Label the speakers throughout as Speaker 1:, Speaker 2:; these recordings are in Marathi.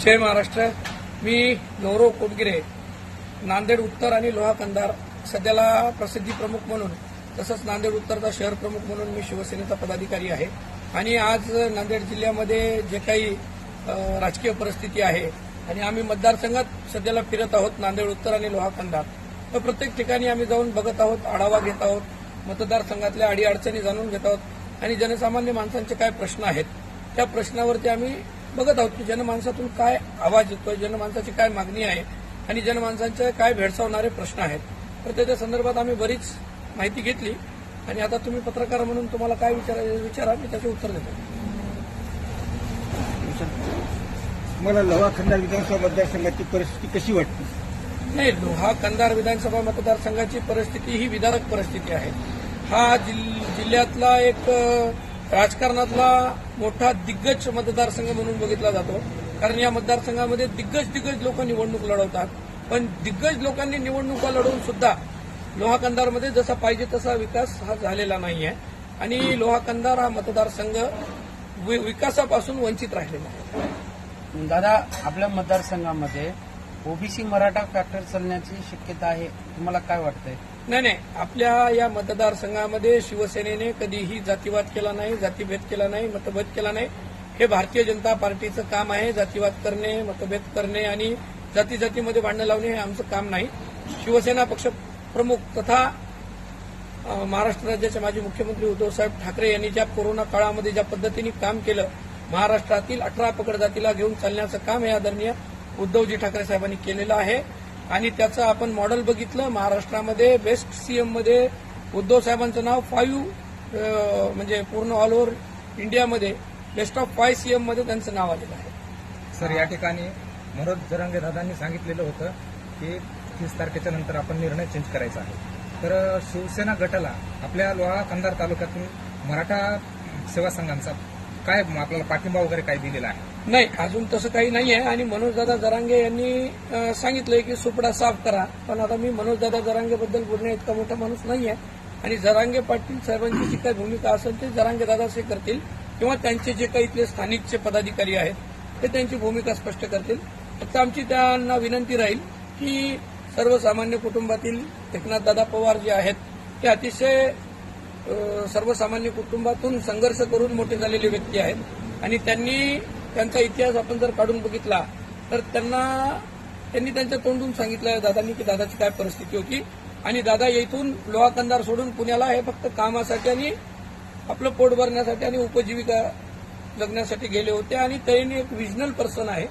Speaker 1: जय महाराष्ट्र. मी गौरव कोटगिरे नांदेड उत्तर आणि लोहा कंधार सध्याला प्रसिद्धी प्रमुख म्हणून तसंच नांदेड उत्तरचा शहर प्रमुख म्हणून मी शिवसेनेचा पदाधिकारी आहे. आणि आज नांदेड जिल्ह्यामध्ये जे काही राजकीय परिस्थिती आहे आणि आम्ही मतदारसंघात सध्याला फिरत आहोत नांदेड उत्तर आणि लोहा कंधार. तर प्रत्येक ठिकाणी आम्ही जाऊन बघत आहोत आढावा घेत आहोत मतदारसंघातल्या अडीअडचणी जाणून घेत आहोत आणि जनसामान्य माणसांचे काय प्रश्न आहेत त्या प्रश्नावरती आम्ही बघत आहोत की जनमानसातून काय आवाज येतोय जनमानसाची काय मागणी आहे आणि जनमानसांचे काय भेडसावणारे प्रश्न आहेत. तर त्याच्या संदर्भात आम्ही बरीच माहिती घेतली आणि आता तुम्ही पत्रकार म्हणून तुम्हाला काय विचारा विचारा मी त्याचे उत्तर देतो.
Speaker 2: मला लोहा खंडार विधानसभा मतदारसंघाची परिस्थिती कशी वाटते?
Speaker 1: नाही लोहा कंधार विधानसभा मतदारसंघाची परिस्थिती ही विदारक परिस्थिती आहे. हा जिल- जिल्ह्यातला एक राजकारणातला मोठा दिग्गज मतदारसंघ म्हणून बघितला जातो. कारण या मतदारसंघामध्ये दिग्गज दिग्गज लोक निवडणूक लढवतात. पण दिग्गज लोकांनी निवडणुका लढवून सुद्धा लोहा कंधारमध्ये जसा पाहिजे तसा विकास हा झालेला नाही आहे आणि लोहा कंधार हा मतदारसंघ वि- विकासापासून वंचित राहिलेला आहे.
Speaker 3: दादा आपल्या मतदारसंघामध्ये ओबीसी मराठा फॅक्टर चालण्याची शक्यता आहे. तुम्हाला काय वाटतंय?
Speaker 1: नाही नाही. आपल्या या मतदारसंघामध्ये शिवसेनेने कधीही जातीवाद केला नाही जातीभेद केला नाही मतभेद केला नाही. हे भारतीय जनता पार्टीचं काम आहे जातीवाद करणे मतभेद करणे आणि जाती जातीमध्ये भांडणं लावणे हे आमचं काम नाही. शिवसेना पक्ष प्रमुख तथा महाराष्ट्र राज्याचे माजी मुख्यमंत्री उद्धवसाहेब ठाकरे यांनी ज्या कोरोना काळामध्ये ज्या पद्धतीने काम केलं महाराष्ट्रातील अठरा पकड जातीला घेऊन चालण्याचं काम हे आदरणीय उद्धवजी ठाकरे साहेबांनी केलेलं आहे. आणि त्याचं आपण मॉडेल बघितलं. महाराष्ट्रामध्ये बेस्ट सीएममध्ये उद्धव साहेबांचं नाव फाईव्ह म्हणजे पूर्ण ऑल ओव्हर इंडियामध्ये बेस्ट ऑफ फाय सीएममध्ये त्यांचं नाव आलेलं आहे.
Speaker 4: सर या ठिकाणी मनोज जरांगे दादांनी सांगितलेलं होतं की तीस तारखेच्या नंतर आपण निर्णय चेंज करायचा आहे. तर शिवसेना गटाला आपल्या लोहा कंधार तालुक्यातून मराठा सेवा संघांचा काय आपल्याला पाठिंबा वगैरे काय दिलेला आहे?
Speaker 1: नाही अजून तसं काही नाही आहे आणि मनोजदादा जरांगे यांनी सांगितलंय की सुपडा साफ करा. पण आता मी मनोजदादा जरांगेबद्दल बोलण्या इतका मोठा माणूस नाही आहे आणि जरांगे पाटील साहेबांची जी काही भूमिका असेल ते जरांगे दादाचे करतील. किंवा त्यांचे जे काही इथले स्थानिकचे पदाधिकारी आहेत ते त्यांची भूमिका स्पष्ट करतील. फक्त आमची त्यांना विनंती राहील की सर्वसामान्य कुटुंबातील एकनाथदादा पवार जे आहेत ते अतिशय सर्वसामान्य कुटुंबातून संघर्ष करून मोठे झालेले व्यक्ती आहेत. आणि त्यांनी त्यांचा इतिहास आपण जर काढून बघितला तर त्यांना त्यांनी त्यांच्या तोंडून सांगितलं दादांनी की दादाची काय परिस्थिती होती. आणि दादा येथून लोहा कंधार सोडून पुण्याला हे फक्त कामासाठी आणि आपलं पोट भरण्यासाठी आणि उपजीविका जगण्यासाठी गेले होते. आणि त्यांनी एक विजनल पर्सन आहे.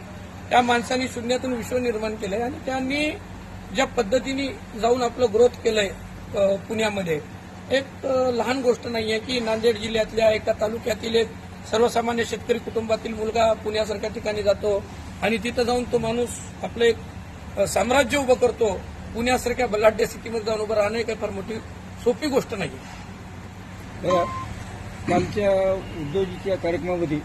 Speaker 1: त्या माणसाने शून्यातून विश्व निर्माण केलंय आणि त्यांनी ज्या पद्धतीने जाऊन आपलं ग्रोथ केलंय पुण्यामध्ये एक लहान गोष्ट नाहीये की नांदेड जिल्ह्यातल्या एका तालुक्यातील एक सर्वसामान्य शेतकरी कुटुंबातील मुलगा पुण्यासारख्या ठिकाणी जातो आणि तिथं जाऊन तो माणूस आपलं एक साम्राज्य उभं करतो. पुण्यासारख्या बलाढ्य स्थितीमध्ये जाऊन उभं राहणं काही फार मोठी सोपी गोष्ट नाही.
Speaker 2: कालच्या उद्धवजीच्या कार्यक्रमामध्ये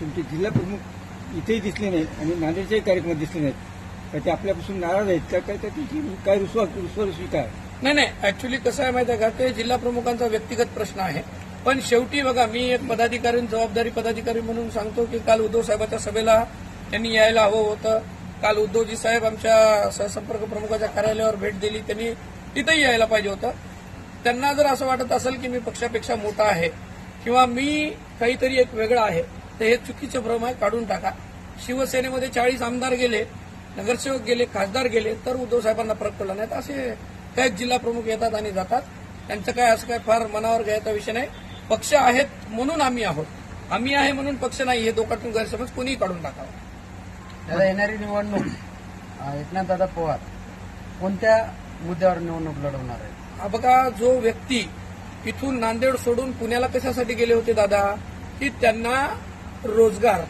Speaker 2: तुमचे जिल्हा प्रमुख इथेही दिसले नाहीत आणि नांदेडच्याही कार्यक्रमात दिसले नाहीत. ते आपल्यापासून नाराज आहेत. का काय त्याची काय रुसवा रुसवा काय?
Speaker 1: नाही नाही. ऍक्च्युली कसं आहे माहिती आहे का? ते जिल्हा प्रमुखांचा व्यक्तिगत प्रश्न आहे. पण शेवटी बघा मी एक पदाधिकारी जबाबदारी पदाधिकारी म्हणून सांगतो की काल उद्धव साहेबाच्या सभेला त्यांनी यायला हवं होतं. काल उद्धवजी साहेब आमच्या सहसंपर्क प्रमुखाच्या कार्यालयावर भेट दिली. त्यांनी तिथंही यायला पाहिजे होतं. त्यांना जर असं वाटत असेल की मी पक्षापेक्षा मोठा आहे किंवा मी काहीतरी एक वेगळं आहे तर हे चुकीचं भ्रम आहे काढून टाका. शिवसेनेमध्ये चाळीस आमदार गेले नगरसेवक गेले खासदार गेले तर उद्धव साहेबांना फरक पडला नाही. तर असे काही जिल्हा प्रमुख येतात आणि जातात. त्यांचं काय असं काय फार मनावर घ्यायचा विषय नाही. पक्ष आहेत म्हणून आम्ही आहोत. आम्ही आहे म्हणून पक्ष नाही हे दोघातून गैरसमज कोणीही काढून टाकावा.
Speaker 3: दादा येणारी निवडणूक एकनाथ दादा पवार कोणत्या मुद्द्यावर निवडणूक लढवणार आहे
Speaker 1: बघा जो व्यक्ती इथून नांदेड सोडून पुण्याला कशासाठी गेले होते दादा की त्यांना रोजगार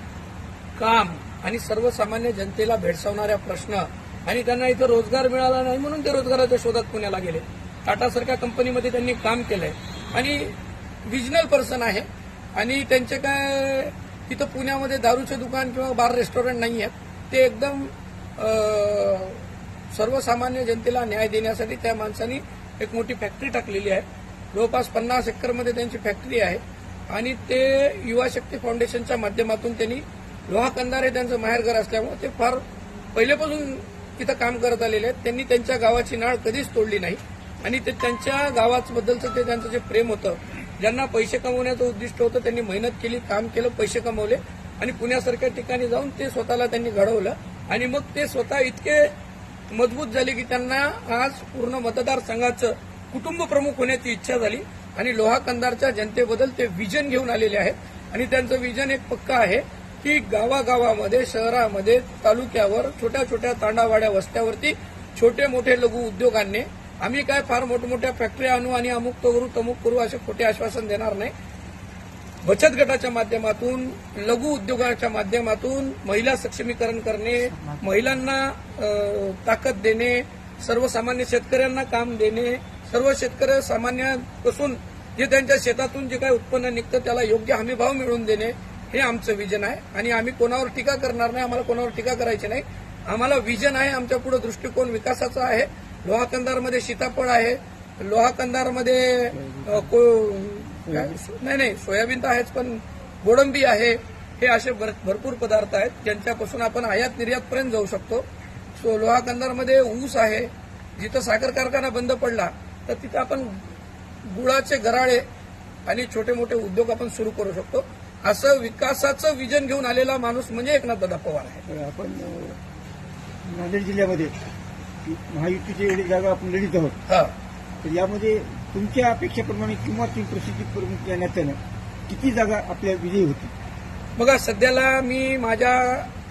Speaker 1: काम आणि सर्वसामान्य जनतेला भेडसावणाऱ्या प्रश्न आणि त्यांना इथं रोजगार मिळाला नाही म्हणून ते रोजगाराच्या शोधात पुण्याला गेले. टाटासारख्या कंपनीमध्ये त्यांनी काम केलंय. आणि विजनल पर्सन आहे. आणि त्यांचे काय तिथं पुण्यामध्ये दारूचे दुकान किंवा बार रेस्टॉरंट नाही आहेत ते एकदम सर्वसामान्य जनतेला न्याय देण्यासाठी त्या माणसांनी एक मोठी फॅक्टरी टाकलेली आहे. जवळपास पन्नास एकरमध्ये त्यांची फॅक्टरी आहे. आणि ते युवा शक्ती फाउंडेशनच्या माध्यमातून त्यांनी लोहा कंदार हे त्यांचं माहेरघर असल्यामुळे ते फार पहिल्यापासून तिथं काम करत आलेले आहेत. त्यांनी त्यांच्या गावाची नाळ कधीच तोडली नाही. आणि ते त्यांच्या गावाबद्दलचं ते त्यांचं जे प्रेम होतं ज्यांना पैसे कमवण्याचं उद्दिष्ट होतं त्यांनी मेहनत केली काम केलं पैसे कमवले आणि पुण्यासारख्या ठिकाणी जाऊन ते स्वतःला त्यांनी घडवलं. आणि मग ते स्वतः इतके मजबूत झाले की त्यांना आज पूर्ण मतदारसंघाचं कुटुंब प्रमुख होण्याची इच्छा झाली. आणि लोहा कंदारच्या जनतेबद्दल ते विजन घेऊन आलेले आहेत. आणि त्यांचं विजन एक पक्का आहे की गावागावामध्ये शहरामध्ये तालुक्यावर छोट्या छोट्या तांडावाड्या वस्त्यावरती छोटे मोठे लघु उद्योगांनी आम्ही काय फार मोठमोठ्या फॅक्टरी आणू आणि अमुक तो करू तमुक करू असे खोटे आश्वासन देणार नाही. बचत गटाच्या माध्यमातून लघु उद्योगाच्या माध्यमातून महिला सक्षमीकरण करणे महिलांना ताकद देणे सर्वसामान्य शेतकऱ्यांना काम देणे सर्व शेतकरी सामान्यापासून जे त्यांच्या शेतातून जे काही उत्पन्न निघतं त्याला योग्य हमीभाव मिळवून देणे हे आमचं विजन आहे. आणि आम्ही कोणावर टीका करणार नाही आम्हाला कोणावर टीका करायची नाही. आम्हाला विजन आहे आमच्या पुढे दृष्टिकोन विकासाचा आहे. लोहा कंदारमध्ये सीताफळ आहे. लोहा कंदारमध्ये को- नाही नाही सोयाबीन तर आहेच पण गोडंबी आहे. हे असे भर- भरपूर पदार्थ आहेत. ज्यांच्यापासून आपण आयात निर्यातपर्यंत जाऊ शकतो. सो लोहा कंदारमध्ये ऊस आहे. जिथं साखर कारखाना बंद पडला तर तिथं आपण गुळाचे गराळे आणि छोटे मोठे उद्योग आपण सुरू करू शकतो. असं विकासाचं विजन घेऊन आलेला माणूस म्हणजे एकनाथदादा पवार आहे.
Speaker 2: आपण नांदेड जिल्ह्यामध्ये महायुतीची एवढी जागा आपण लढीत आहोत.
Speaker 1: हा.
Speaker 2: तर यामध्ये तुमच्या अपेक्षेप्रमाणे किंवा तुम्ही प्रसिद्धी प्रमुख या नात्यानं किती जागा आपल्या विजयी होती
Speaker 1: बघा सध्याला मी माझ्या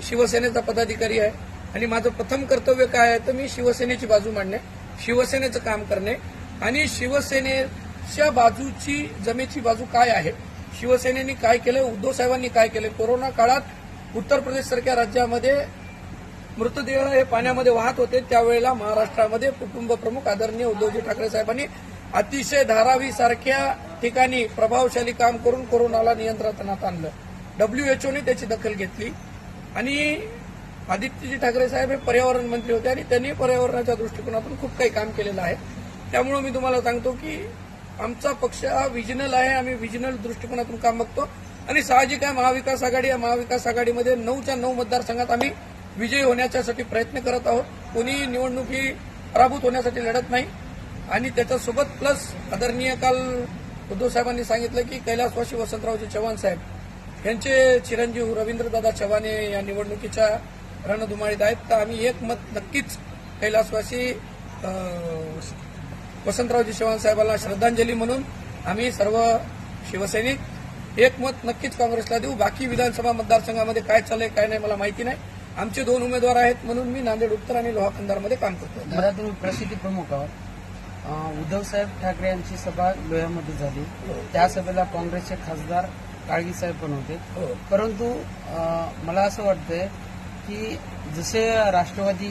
Speaker 1: शिवसेनेचा पदाधिकारी आहे आणि माझं प्रथम कर्तव्य काय आहे तर मी शिवसेनेची बाजू मांडणे शिवसेनेचं काम करणे आणि शिवसेनेच्या बाजूची जमेची बाजू काय आहे? शिवसेनेने काय केलं? उद्धव साहेबांनी काय केलं? कोरोना काळात उत्तर प्रदेश सारख्या राज्यामध्ये मृतदेह हे पाण्यामध्ये वाहत होते. त्यावेळेला महाराष्ट्रामध्ये कुटुंब प्रमुख आदरणीय उद्धवजी ठाकरे साहेबांनी अतिशय धारावी सारख्या ठिकाणी प्रभावशाली काम करून कोरोनाला नियंत्रणात आणलं. डब्ल्यूएचओने त्याची दखल घेतली. आणि आदित्यजी ठाकरे साहेब हे पर्यावरण मंत्री होते आणि त्यांनी पर्यावरणाच्या दृष्टिकोनातून खूप काही काम केलेलं आहे. त्यामुळे मी तुम्हाला सांगतो की आमचा पक्ष हा विजनल आहे. आम्ही विजनल दृष्टिकोनातून काम बघतो. आणि साहजिक आहे महाविकास आघाडी या महाविकास आघाडीमध्ये नऊच्या नऊ मतदारसंघात आम्ही विजयी होण्याच्यासाठी प्रयत्न करत आहोत. कोणी निवडणूक ही पराभूत होण्यासाठी लढत नाही. आणि त्याच्यासोबत प्लस आदरणीय काल उद्धव साहेबांनी सांगितलं की कैलासवासी वसंतरावजी चव्हाण साहेब यांचे चिरंजीव रवींद्रदादा चव्हाण या निवडणुकीच्या रणधुमाळीत आहेत. तर आम्ही एक मत नक्कीच कैलासवासी वसंतरावजी चव्हाण साहेबांना श्रद्धांजली म्हणून आम्ही सर्व शिवसैनिक एक मत नक्कीच काँग्रेसला देऊ. बाकी विधानसभा मतदारसंघामध्ये काय चाललंय काय नाही मला माहिती नाही. आमचे दोन उमेदवार आहेत म्हणून मी नांदेड उत्तर आणि लोहा कंधारमध्ये काम करतो
Speaker 3: दादा तुम्ही प्रसिद्धी प्रमुख आहात. अं, उद्धव साहेब ठाकरे यांची सभा लोह्यामध्ये झाली. त्या सभेला काँग्रेसचे खासदार काळगी साहेब पण होते.
Speaker 1: हो.
Speaker 3: परंतु मला असं वाटतंय की जसे राष्ट्रवादी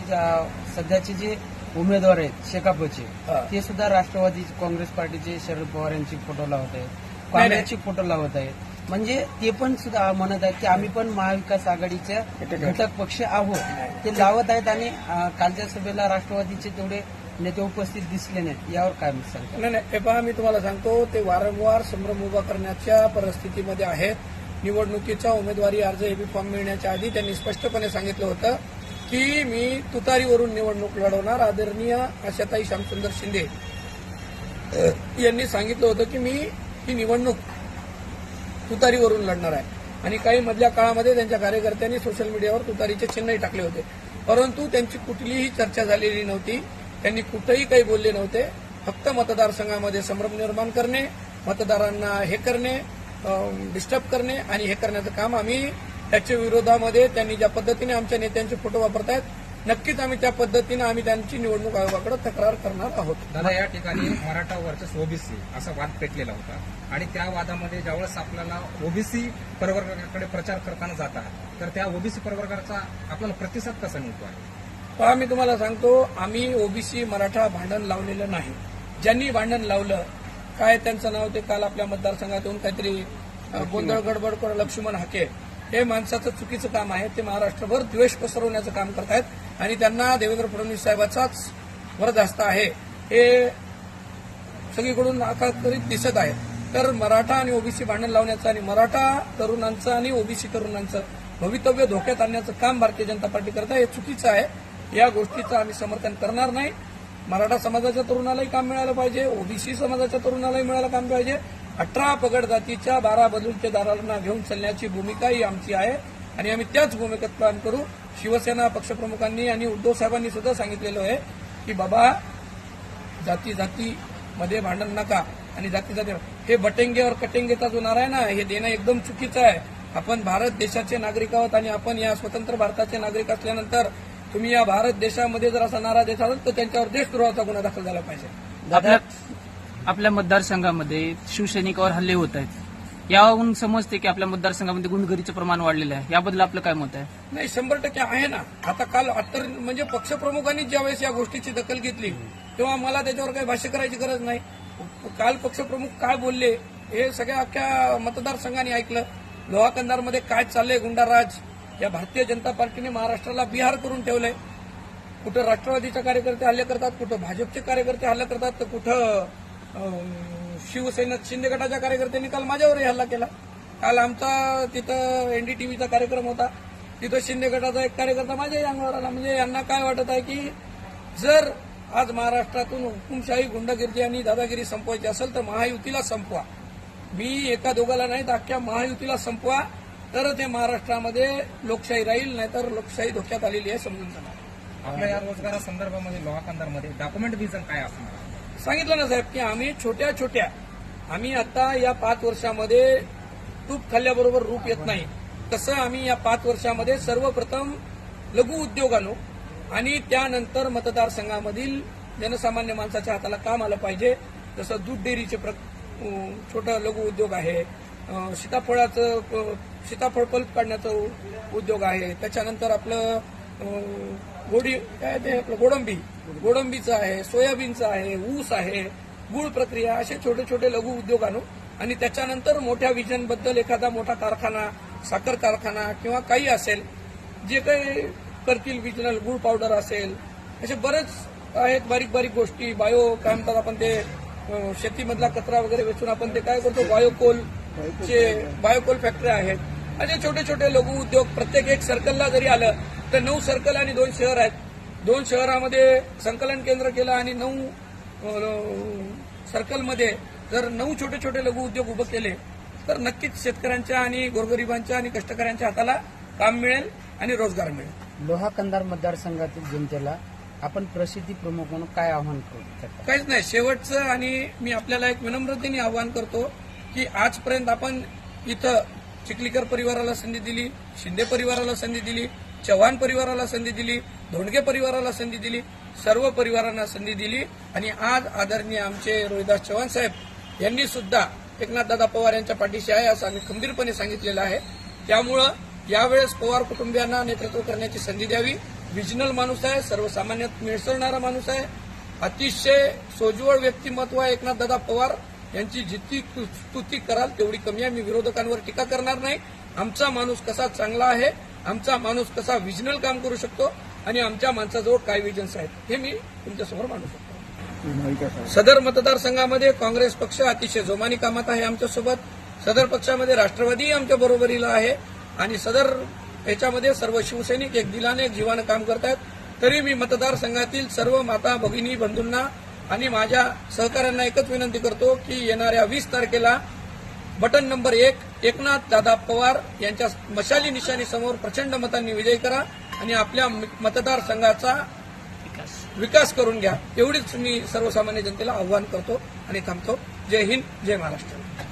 Speaker 3: सध्याचे जे उमेदवार आहेत शेकापचे
Speaker 1: हा.
Speaker 3: ते सुद्धा राष्ट्रवादी काँग्रेस पार्टीचे शरद पवार यांची फोटो लावत आहेत. काँग्रेसची फोटो लावत आहेत. म्हणजे ते पण सुद्धा म्हणत आहेत की आम्ही पण महाविकास आघाडीच्या घटक पक्ष आहोत. ते लावत आहेत आणि कालच्या सभेला राष्ट्रवादीचे तेवढे नेते उपस्थित दिसले नाहीत. यावर काय मी सांगता?
Speaker 1: नाही नाही. हे पहा मी तुम्हाला सांगतो ते वारंवार संभ्रम उभा करण्याच्या परिस्थितीमध्ये आहेत. निवडणुकीचा उमेदवारी अर्ज एबी फॉर्म मिळण्याच्या आधी त्यांनी स्पष्टपणे सांगितलं होतं की मी तुतारीवरून निवडणूक लढवणार आदरणीय आशाताई श्यामसुंदर शिंदे. यांनी सांगितलं होतं की मी ही निवडणूक तुतारीवरून लढणार आहे. आणि काही मधल्या काळामध्ये त्यांच्या कार्यकर्त्यांनी सोशल मीडियावर तुतारीचे चिन्हही टाकले होते. परंतु त्यांची कुठलीही चर्चा झालेली नव्हती. त्यांनी कुठेही काही बोलले नव्हते. फक्त मतदारसंघामध्ये संभ्रम निर्माण करणे मतदारांना हे करणे डिस्टर्ब करणे आणि हे करण्याचं काम आम्ही त्याच्या विरोधामध्ये त्यांनी ज्या पद्धतीने आमच्या नेत्यांचे फोटो वापरतायत नक्कीच आम्ही त्या पद्धतीने आम्ही त्यांची निवडणूक आयोगाकडे तक्रार करणार आहोत.
Speaker 4: दादा या ठिकाणी मराठा वर्चस ओबीसी असा वाद पेटलेला होता. आणि त्या वादामध्ये ज्यावेळेस आपल्याला ओबीसी प्रवर्गाकडे प्रचार करताना जात आहे तर त्या ओबीसी प्रवर्गाचा आपल्याला प्रतिसाद कसा मिळतो आहे?
Speaker 1: पहा मी तुम्हाला सांगतो आम्ही ओबीसी मराठा भांडण लावलेलं नाही. ज्यांनी भांडण लावलं काय त्यांचं नाव ते काल आपल्या मतदारसंघात येऊन काहीतरी गोंधळ गडबड करून लक्ष्मण हाके हे माणसाचं चुकीचं काम आहे. ते महाराष्ट्रभर द्वेष पसरवण्याचं काम करतायत आणि त्यांना देवेंद्र फडणवीस साहेबाचाच वरदास्त आहे. हे सगळीकडून आकारित दिसत आहे तर मराठा आणि ओबीसी भांडण लावण्याचं आणि मराठा तरुणांचं आणि ओबीसी तरुणांचं भवितव्य धोक्यात आणण्याचं काम भारतीय जनता पार्टी करत आहे. हे चुकीचं आहे. या गोष्टीचं आम्ही समर्थन करणार नाही. मराठा समाजाच्या तरुणालाही काम मिळालं पाहिजे. ओबीसी समाजाच्या तरुणालाही मिळालं काम पाहिजे. अठरा पगड जातीच्या बारा बलुतेदारांना घेऊन चालण्याची भूमिकाही आमची आहे. आणि आम्ही त्याच भूमिकेत प्लान करू. शिवसेना पक्षप्रमुखांनी आणि उद्धव साहेबांनी सुद्धा सांगितलेलं आहे की बाबा जाती जाती मध्ये भांडण नका आणि जाती जाती हे बटेंगे और कटेंगेचा जो नारा आहे ना हे देणं एकदम चुकीचं आहे. आपण भारत देशाचे नागरिक आहोत आणि आपण या स्वतंत्र भारताचे नागरिक असल्यानंतर तुम्ही या भारत देशामध्ये जर असा नारा देत असाल तर त्यांच्यावर देशद्रोहाचा गुन्हा दाखल झाला पाहिजे.
Speaker 5: आपल्या मतदारसंघामध्ये शिवसैनिकावर हल्ले होत आहेत. यावरून समजते की आपल्या मतदारसंघामध्ये गुंडगिरीचं प्रमाण वाढलेलं आहे. याबद्दल आपलं काय मत आहे?
Speaker 1: नाही शंभर टक्के आहे ना. आता काल अत्तर म्हणजे पक्षप्रमुखांनी ज्यावेळेस या गोष्टीची दखल घेतली तेव्हा मला त्याच्यावर काही भाष्य करायची गरज नाही. काल पक्षप्रमुख काय बोलले हे सगळ्या अख्ख्या मतदारसंघाने ऐकलं. लोहाकंदारमध्ये काय चाललंय गुंडाराज? या भारतीय जनता पार्टीने महाराष्ट्राला बिहार करून ठेवलंय. कुठं राष्ट्रवादीचे कार्यकर्ते हल्ले करतात कुठं भाजपचे कार्यकर्ते हल्ले करतात तर कुठं शिवसेना शिंदे गटाच्या कार्यकर्त्यांनी काल माझ्यावरही हल्ला केला. काल आमचा तिथं एनडीटीव्हीचा कार्यक्रम होता. तिथं शिंदे गटाचा एक कार्यकर्ता माझ्याही अंगावर आला. म्हणजे यांना काय वाटत आहे की जर आज महाराष्ट्रातून हुकुमशाही गुंडगिरी आणि दादागिरी संपवायची असेल तर महायुतीला संपवा. मी एका दोघाला नाही तर अख्ख्या महायुतीला संपवा. तर ते महाराष्ट्रामध्ये लोकशाही राहील नाहीतर लोकशाही धोक्यात आलेली आहे समजून जाणार.
Speaker 4: आपल्या या रोजगारासंदर्भामध्ये लोहाकंदरमध्ये डॉक्युमेंट व्हिजन काय असणार?
Speaker 1: सांगितलं ना साहेब की आम्ही छोट्या छोट्या आम्ही आता या पाच वर्षामध्ये तूप खाल्ल्याबरोबर रूप येत नाही. तसं आम्ही या पाच वर्षामध्ये सर्वप्रथम लघु उद्योग आणू आणि त्यानंतर मतदारसंघामधील जनसामान्य माणसाच्या हाताला काम आलं पाहिजे. जसं दूध डेअरीचे प्र छोटं लघु उद्योग आहे. सीताफळाचं सीताफळ पल्प काढण्याचा उद्योग आहे. त्याच्यानंतर आपलं गोडी काय ते आपलं गोडंबी. गोडंबीचं आहे सोयाबीनचं आहे ऊस आहे गुळ प्रक्रिया असे छोटे छोटे लघु उद्योग आणू आणि त्याच्यानंतर मोठ्या विजनबद्दल एखादा मोठा कारखाना साखर कारखाना किंवा काही असेल जे काही करतील विजनल गुळ पावडर असेल असे बरेच आहेत बारीक बारीक गोष्टी. बायो काय म्हणतात आपण ते शेतीमधला कचरा वगैरे वेचून आपण ते काय करतो? बायोकोल चे बायोकोल फॅक्टरी आहेत. असे छोटे छोटे लघु उद्योग प्रत्येक एक सर्कलला जरी आलं तर नऊ सर्कल आणि दोन शहर आहेत. दोन शहरामध्ये संकलन केंद्र केलं आणि नऊ सर्कलमध्ये जर नऊ छोटे छोटे लघु उद्योग उभं केले तर नक्कीच शेतकऱ्यांच्या आणि गोरगरिबांच्या आणि कष्टकऱ्यांच्या हाताला काम मिळेल आणि रोजगार मिळेल.
Speaker 3: लोहा कंधार मतदारसंघातील जनतेला आपण प्रसिद्धी प्रमुख म्हणून काय आव्हान करू
Speaker 1: काहीच नाही. शेवटचं आणि मी आपल्याला एक विनम्रतेने आवाहन करतो की आजपर्यंत आपण इथं चिखलीकर परिवाराला संधी दिली शिंदे परिवाराला संधी दिली चव्हाण परिवाराला संधी दिली धोंडगे परिवाराला संधी दिली सर्व परिवारांना संधी दिली आणि आज आदरणीय आमचे रोहिदास चव्हाण साहेब यांनी सुद्धा एकनाथदादा पवार यांच्या पाठीशी आहे असं आम्ही खंबीरपणे सांगितलेलं आहे. त्यामुळं यावेळेस पवार कुटुंबियांना नेतृत्व करण्याची संधी द्यावी. विजनल माणूस आहे सर्वसामान्यात मिसळणारा माणूस आहे. अतिशय सोज्वळ व्यक्तिमत्व आहे एकनाथदादा पवार. यांची जितकी स्तुती कराल तेवढी कमी आहे. मी विरोधकांवर टीका करणार नाही. आमचा माणूस कसा चांगला आहे आमचा माणूस कसा विजनल काम करू शकतो आणि आमच्या माणसाजवळ काय विजन्स आहेत हे मी तुमच्यासमोर मांडू शकतो. सदर मतदारसंघामध्ये काँग्रेस पक्ष अतिशय जोमानी कामात आहे आमच्यासोबत. सदर पक्षामध्ये राष्ट्रवादी आमच्या बरोबरीला आहे. आणि सदर याच्यामध्ये सर्व शिवसैनिक एक दिलाने एक जीवानं काम करतात तरी मी मतदारसंघातील सर्व माता भगिनी बंधूंना आणि माझ्या सहकाऱ्यांना एकच विनंती करतो की येणाऱ्या वीस तारखेला बटन नंबर एक एकनाथ दादा पवार यांच्या मशाली निशाणी समोर प्रचंड मतांनी विजय करा. आणि आपल्या मतदारसंघाचा विकास. करून घ्या. एवढीच मी सर्वसामान्य जनतेला आव्हान करतो आणि थांबतो. जय हिंद जय महाराष्ट्र.